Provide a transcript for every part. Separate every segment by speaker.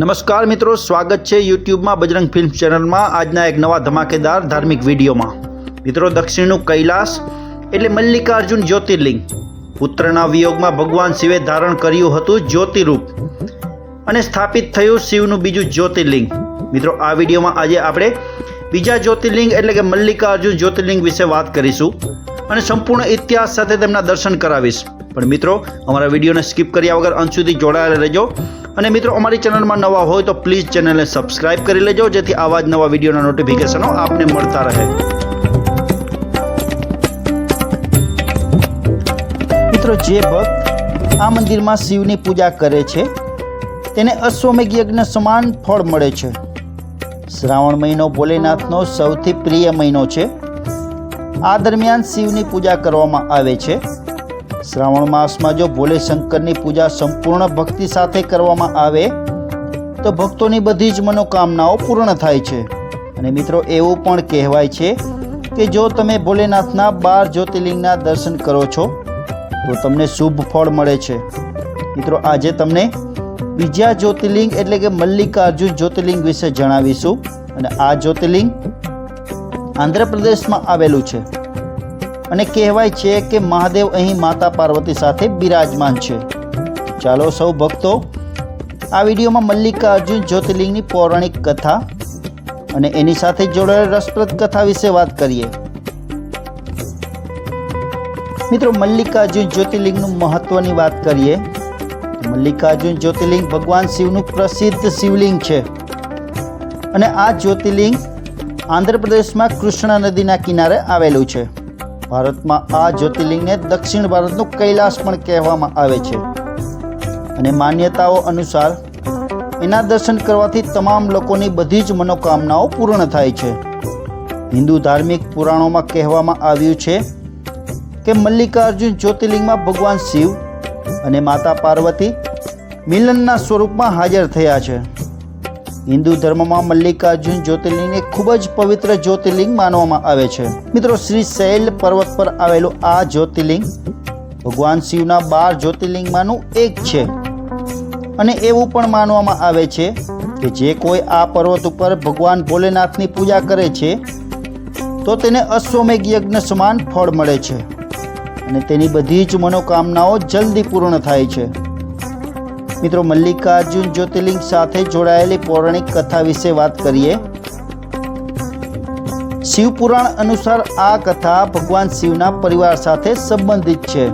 Speaker 1: નમસ્કાર મિત્રો, સ્વાગત છે યુટ્યુબમાં બજરંગ ફિલ્મ ચેનલમાં. આજના એક નવા ધમાકેદાર ધાર્મિક વિડીયોમાં. મિત્રો, દક્ષિણનું કૈલાસ એટલે મલ્લિકાર્જુન જ્યોતિર્લિંગ. પુત્રના વિયોગમાં ભગવાન શિવે ધારણ કર્યું હતું જ્યોતિરૂપ અને સ્થાપિત થયું શિવનું બીજું જ્યોતિર્લિંગ. મિત્રો, આ વિડીયોમાં આજે આપણે બીજા જ્યોતિર્લિંગ એટલે કે મલ્લિકાર્જુન જ્યોતિર્લિંગ વિશે વાત કરીશું અને સંપૂર્ણ ઇતિહાસ સાથે તેમના દર્શન કરાવીશ. પણ મિત્રો, અમારા વિડીયોને સ્કીપ કર્યા વગર અંત સુધી જોડાયેલા રહેજો. અને મિત્રો, અમારી ચેનલમાં નવા હોય તો પ્લીઝ ચેનલને સબસ્ક્રાઇબ કરી લેજો, જેથી આવા જ નવા વિડીયોના નોટિફિકેશનો આપને મળતા રહે. મિત્રો, જે ભક્ત આ મંદિરમાં શિવની પૂજા કરે છે, તેને અશ્વમેઘ યજ્ઞ સમાન ફળ મળે છે. શ્રાવણ મહિનો ભોલેનાથનો સૌથી પ્રિય મહિનો છે. આ દરમિયાન શિવની પૂજા કરવામાં આવે છે. શ્રાવણ માસમાં જો ભોલે શંકરની પૂજા સંપૂર્ણ ભક્તિ સાથે કરવામાં આવે, તો ભક્તોની બધી જ મનોકામનાઓ પૂર્ણ થાય છે. અને મિત્રો, એવું પણ કહેવાય છે કે જો તમે ભોલેનાથના બાર જ્યોતિર્લિંગના દર્શન કરો છો, તો તમને શુભ ફળ મળે છે. મિત્રો, આજે તમને બીજા જ્યોતિર્લિંગ એટલે કે મલ્લિકાર્જુન જ્યોતિર્લિંગ વિશે જણાવીશું. અને આ જ્યોતિર્લિંગ આંધ્રપ્રદેશમાં આવેલું છે. અને કહેવાય છે કે મહાદેવ અહીં માતા પાર્વતી સાથે બિરાજમાન છે. ચાલો સૌ ભક્તો, આ વિડીયોમાં મલ્લિકાર્જુન જ્યોતિર્લિંગની પૌરાણિક કથા અને એની સાથે જોડાયેલ રસપ્રદ કથા વિશે વાત કરીએ. મિત્રો મલ્લિકાર્જુન જ્યોતિર્લિંગનું મહત્વની વાત કરીએ મલ્લિકાર્જુન જ્યોતિર્લિંગ ભગવાન શિવનું પ્રસિદ્ધ શિવલિંગ છે. અને આ જ્યોતિર્લિંગ આંધ્રપ્રદેશમાં કૃષ્ણા નદીના કિનારે આવેલું છે. ભારતમાં આ જ્યોતિર્લિંગને દક્ષિણ ભારતનું કૈલાસ પણ કહેવામાં આવે છે. અને માન્યતાઓ અનુસાર એના દર્શન કરવાથી તમામ લોકોની બધી જ મનોકામનાઓ પૂર્ણ થાય છે. હિન્દુ ધાર્મિક પુરાણોમાં કહેવામાં આવ્યું છે કે મલ્લિકાર્જુન જ્યોતિર્લિંગમાં ભગવાન શિવ અને માતા પાર્વતી મિલનના સ્વરૂપમાં હાજર થયા છે. હિન્દુ ધર્મમાં મલ્લિકાર્જુન જ્યોતિર્લિંગને ખૂબ જ પવિત્ર જ્યોતિર્લિંગ માનવામાં આવે છે. મિત્રો, શ્રી શૈલ પર્વત પર આવેલું આ જ્યોતિર્લિંગ ભગવાન શિવના બાર જ્યોતિર્લિંગમાંનું એક છે. અને એવું પણ માનવામાં આવે છે કે જે કોઈ આ પર્વત ઉપર ભગવાન ભોલેનાથની પૂજા કરે છે, તો તેને અશ્વમેઘ યજ્ઞ સમાન ફળ મળે છે. અને તેની બધી જ મનોકામનાઓ જલ્દી પૂર્ણ થાય છે. મિત્રો, મલ્લિકાર્જુન જ્યોતિર્લિંગ સાથે જોડાયેલી પૌરાણિક કથા વિશે વાત કરીએ. શિવપુરાણ અનુસાર આ કથા ભગવાન શિવના પરિવાર સાથે સંબંધિત છે.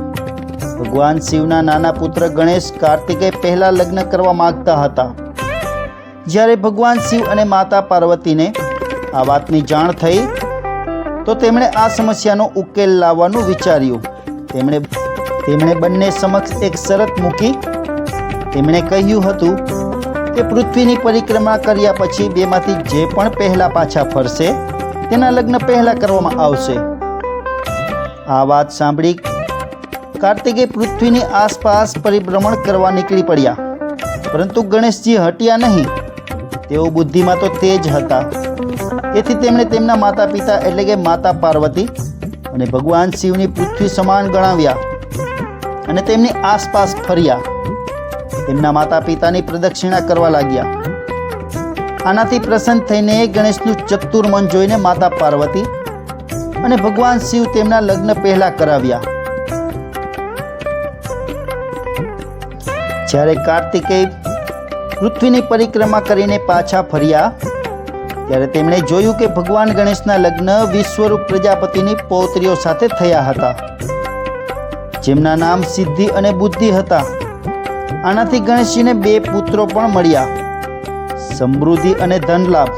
Speaker 1: ભગવાન શિવના નાના પુત્ર ગણેશ કાર્તિકે પહેલા લગ્ન કરવા માંગતા હતા. જ્યારે ભગવાન શિવ અને માતા પાર્વતીને આ વાતની જાણ થઈ, તો તેમણે આ સમસ્યાનો ઉકેલ લાવવાનું વિચાર્યું. તેમણે તેમણે બંને સમક્ષ એક શરત મૂકી તેમણે કહ્યું હતું કે પૃથ્વીની પરિક્રમા કર્યા પછી બેમાંથી જે પણ પહેલા પાછા ફરશે, તેના લગ્ન પહેલા કરવામાં આવશે. આ વાત સાંભળી કાર્તિકે પૃથ્વીની આસપાસ પરિભ્રમણ કરવા નીકળી પડ્યા. પરંતુ ગણેશજી હટ્યા નહીં. તેઓ બુદ્ધિમાં તો તેજ હતા. તેથી તેમણે તેમના માતા પિતા એટલે કે માતા પાર્વતી અને ભગવાન શિવની પૃથ્વી સમાન ગણાવ્યા અને તેમની આસપાસ ફર્યા. તેમના માતા પિતાની પ્રદક્ષિણા કરવા લાગ્યા. આનાથી પ્રસન્ન થઈને ગણેશનું ચતુર મન જોઈને માતા પાર્વતી અને ભગવાન શિવ તેમના લગ્ન પહેલા કરાવ્યા. જ્યારે કાર્તિકેય પૃથ્વીની પરિક્રમા કરીને પાછા ફર્યા, ત્યારે તેમણે જોયું કે ભગવાન ગણેશના લગ્ન વિશ્વરૂપ પ્રજાપતિની પૌત્રીઓ સાથે થયા હતા. જેમના નામ સિદ્ધિ અને બુદ્ધિ હતા. આનાથી ગણેશજીને બે પુત્રો પણ મળ્યા. સમૃદ્ધિ અને ધનલાભ.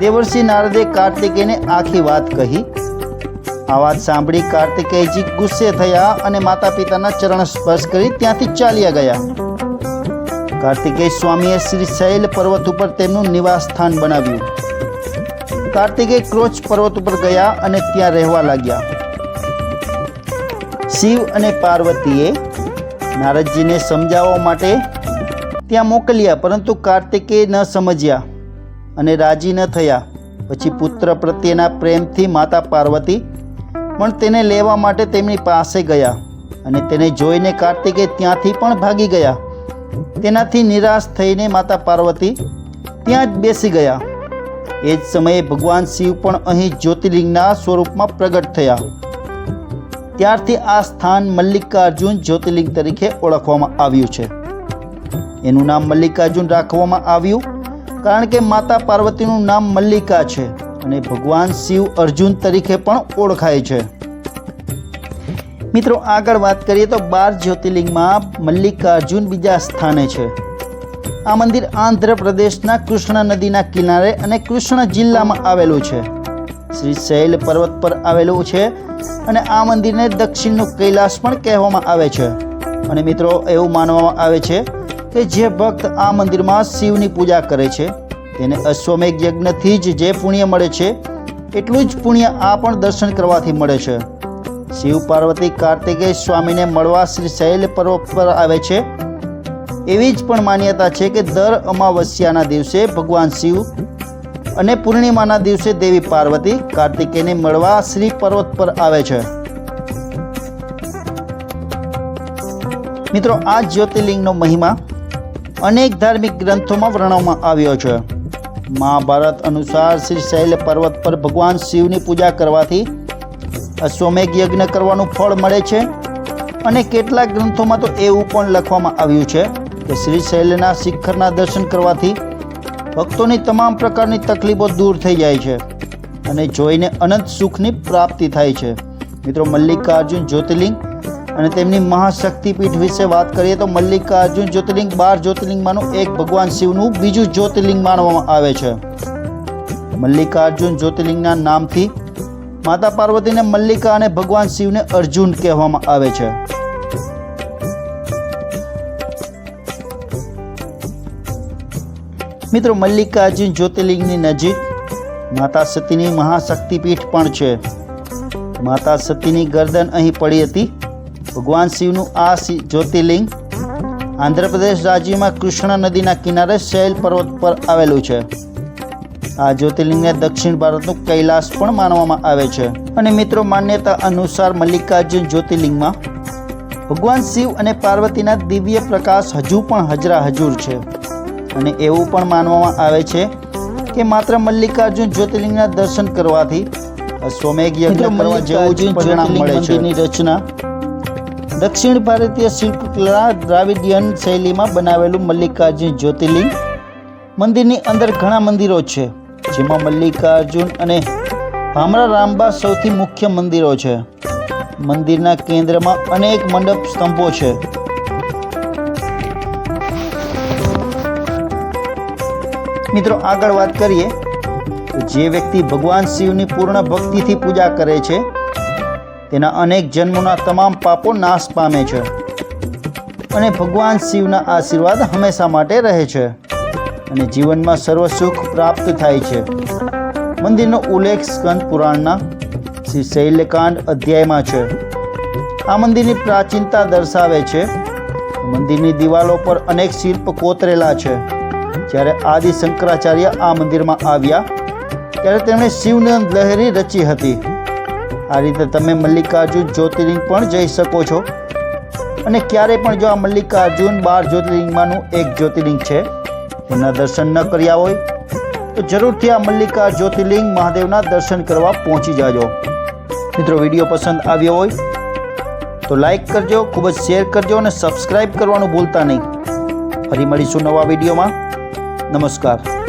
Speaker 1: દેવર્ષિ નારદે કાર્તિકેયને આખી વાત કહી. આ વાત સાંભળી કાર્તિકેયજી ગુસ્સે થયા અને માતા પિતાના ચરણ સ્પર્શ કરી ત્યાંથી ચાલ્યા ગયા. કાર્તિકેય સ્વામીએ શ્રી શૈલ પર્વત ઉપર તેમનું નિવાસ સ્થાન બનાવ્યું. કાર્તિકેય ક્રોચ પર્વત ઉપર ગયા અને ત્યાં રહેવા લાગ્યા. શિવ અને પાર્વતીએ નારદજીને સમજાવવા માટે ત્યાં મોકલ્યા, પરંતુ કાર્તિકે ન સમજ્યા અને રાજી ન થયા. પછી પુત્ર પ્રત્યેના પ્રેમથી માતા પાર્વતી પણ તેને લેવા માટે તેમની પાસે ગયા અને તેને જોઈને કાર્તિકે ત્યાંથી પણ ભાગી ગયા. તેનાથી નિરાશ થઈને માતા પાર્વતી ત્યાં જ બેસી ગયા. એ જ સમયે ભગવાન શિવ પણ અહીં જ્યોતિર્લિંગના સ્વરૂપમાં પ્રગટ થયા. ત્યારથી આ સ્થાન મલ્લિકાર્જુન જ્યોતિર્લિંગ તરીકે ઓળખવામાં આવ્યું છે. એનું નામ મલ્લિકાર્જુન રાખવામાં આવ્યું કારણ કે માતા પાર્વતીનું નામ મલ્લિકા છે અને ભગવાન શિવ અર્જુન તરીકે પણ ઓળખાય છે. મિત્રો, આગળ વાત કરીએ તો બાર જ્યોતિર્લિંગમાં મલ્લિકાર્જુન બીજા સ્થાને છે. આ મંદિર આંધ્રપ્રદેશના કૃષ્ણ નદીના કિનારે અને કૃષ્ણ જિલ્લામાં આવેલું છે. શ્રી શૈલ પર્વત પર આવેલું છે અને આ મંદિરને દક્ષિણનું કૈલાસ પણ કહેવામાં આવે છે. અને મિત્રો, એવું માનવામાં આવે છે કે જે ભક્ત આ મંદિરમાં શિવની પૂજા કરે છે, તેને અશ્વમેઘ યજ્ઞથી જ જે પુણ્ય મળે છે, એટલું જ પુણ્ય આ પણ દર્શન કરવાથી મળે છે. શિવ પાર્વતી કાર્તિકેય સ્વામીને મળવા શ્રી શૈલ પર્વત પર આવે છે, એવી જ પણ માન્યતા છે કે દર અમાવસ્યાના દિવસે ભગવાન શિવ અને પૂર્ણિમાના દિવસે દેવી પાર્વતી કાર્તિકેયને મળવા શ્રી પર્વત પર આવે છે. મિત્રો, આ જ્યોતિર્લિંગનો મહિમા અનેક ધાર્મિક ગ્રંથોમાં વર્ણવવામાં આવ્યો છે. મહાભારત અનુસાર શ્રી શૈલ પર્વત પર ભગવાન શિવની પૂજા કરવાથી અશ્વમેઘ યજ્ઞ કરવાનું ફળ મળે છે અને કેટલાક ગ્રંથોમાં તો એવું પણ લખવામાં આવ્યું છે કે શ્રી શૈલના શિખરના દર્શન કરવાથી ભક્તોની તમામ પ્રકારની તકલીફો દૂર થઈ જાય છે અને જોઈને અનંત સુખની પ્રાપ્તિ થાય છે. મિત્રો, મલ્લિકાર્જુન જ્યોતિર્લિંગ અને તેમની મહાશક્તિપીઠ વિશે વાત કરીએ તો મલ્લિકાર્જુન જ્યોતિર્લિંગ બાર જ્યોતિર્લિંગમાંનું એક ભગવાન શિવનું બીજું જ્યોતિર્લિંગ માનવામાં આવે છે. મલ્લિકાર્જુન જ્યોતિર્લિંગના નામથી માતા પાર્વતીને મલ્લિકા અને ભગવાન શિવને અર્જુન કહેવામાં આવે છે. મિત્રો, મલ્લિકાર્જુન જ્યોતિર્લિંગની નજીક માતા સતીની મહાશક્તિપીઠ પણ છે. માતા સતીની ગરદન અહીં પડી હતી. ભગવાન શિવનું આ જ્યોતિર્લિંગ આંધ્રપ્રદેશ રાજ્યમાં કૃષ્ણ નદીના કિનારે શૈલ પર્વત પર આવેલું છે. આ જ્યોતિર્લિંગને દક્ષિણ ભારતનું કૈલાસ પણ માનવામાં આવે છે. અને મિત્રો, માન્યતા અનુસાર મલ્લિકાર્જુન જ્યોતિર્લિંગમાં ભગવાન શિવ અને પાર્વતીના દિવ્ય પ્રકાશ હજુ પણ હજરા હજુર છે. અને એવું પણ માનવામાં આવે છે કે માત્ર મલ્લિકાર્જુન જ્યોતિર્લિંગના દર્શન કરવાથી અશ્વમેઘ યજ્ઞ કરવા જેવું જ પરિણામ મળે છે. રચના દક્ષિણ ભારતીય શિલ્પકલા દ્રાવિડિયન શૈલીમાં બનાવેલું મલ્લિકાર્જુન જ્યોતિર્લિંગ મંદિરની અંદર ઘણા મંદિરો છે જેમાં મલ્લિકાર્જુન અને ભામરા રામબા સૌથી મુખ્ય મંદિરો છે. મંદિરના કેન્દ્રમાં અનેક મંડપ સ્તંભો છે. મિત્રો, આગળ વાત કરીએ. તો જે વ્યક્તિ ભગવાન શિવની પૂર્ણ ભક્તિથી પૂજા કરે છે, તેના અનેક જન્મોના તમામ પાપો નાશ પામે છે અને ભગવાન શિવના આશીર્વાદ હંમેશા માટે રહે છે અને જીવનમાં સર્વ સુખ પ્રાપ્ત થાય છે. મંદિરનો ઉલ્લેખ સ્કંદ પુરાણના શ્રી શૈલ્યકાંડ અધ્યાયમાં છે. આ મંદિરની પ્રાચીનતા દર્શાવે છે. મંદિરની દિવાલો પર અનેક શિલ્પ કોતરેલા છે. જ્યારે આદિ શંકરાચાર્ય આ મંદિરમાં આવ્યા, ત્યારે તેમણે શિવનંદ લહેરી રચી હતી. આ રીતે તમે મલ્લિકાર્જુન જ્યોતિર્લિંગ પણ જઈ શકો છો. અને ક્યારે પણ જો આ મલ્લિકાર્જુન બાર જ્યોતિર્લિંગમાંનું એક જ્યોતિર્લિંગ છે તેના દર્શન ન કર્યા હોય, તો જરૂરથી આ મલ્લિકા જ્યોતિર્લિંગ મહાદેવના દર્શન કરવા પહોંચી જાજો. મિત્રો, વીડિયો પસંદ આવ્યો હોય, તો લાઈક કરજો, ખૂબ જ શેર કરજો અને સબસ્ક્રાઈબ કરવાનું ભૂલતા નહીં. ફરી મળીશું નવા વિડીયોમાં. નમસ્કાર